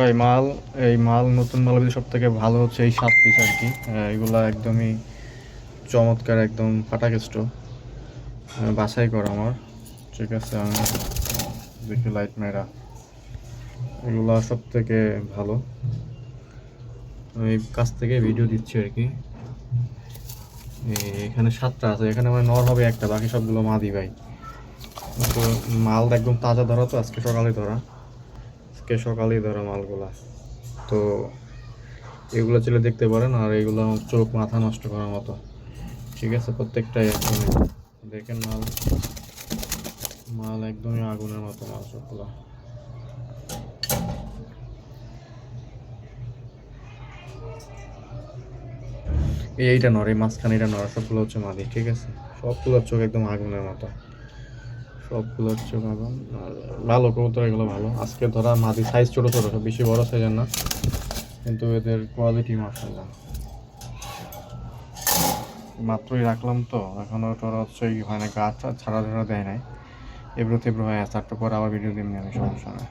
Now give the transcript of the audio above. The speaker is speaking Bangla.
ভাই, মাল, এই মাল নতুন মাল সব থেকে ভালো হচ্ছে এই সাত পিস আর কি। এগুলা একদমই চমৎকার, একদম ফাটাকেষ্ট। বাছাই করা আমার। ঠিক আছে দেখি লাইট মেরা এগুলা সব থেকে ভালো। আমি কাছ থেকে ভিডিও দিচ্ছি আর কি। এখানে সাতটা আছে, এখানে মানে নর হবে একটা, বাকি সবগুলো মাদি ভাই। তো মাল একদম তাজা ধরা তো, আজকে সকালে ধরা। আজকে সকালেই ধরা মালগুলা। তো এগুলো চলে দেখতে পারেন আর এগুলো আমার চোখ মাথা নষ্ট করার মতো। ঠিক আছে, প্রত্যেকটাই একদম দেখেন মাল। মাল একদমই আগুনের মতো মাল সবগুলো। এই এইটা এই মাঝখানে এটা নর সবগুলো হচ্ছে মাদি, ঠিক আছে? সবগুলোর চোখ একদম আগুনের মতো। সবগুলোর হচ্ছে ভালো। ভালো কবুতর, এগুলো ভালো। আজকে ধরা মাদি সাইজ ছোট ছোট বেশি বড় সাইজের না। কিন্তু এদের কোয়ালিটি মার্শাল্লাহ মাত্রই রাখলাম তো। এখনও তোরা হচ্ছে ই হয় না গাছ ছাড়া ছাড়া দেয় নাই। এবড়ো তেব্রো হয়ে আছে পরে আবার ভিডিও দিন আমি সমস্যা নেই।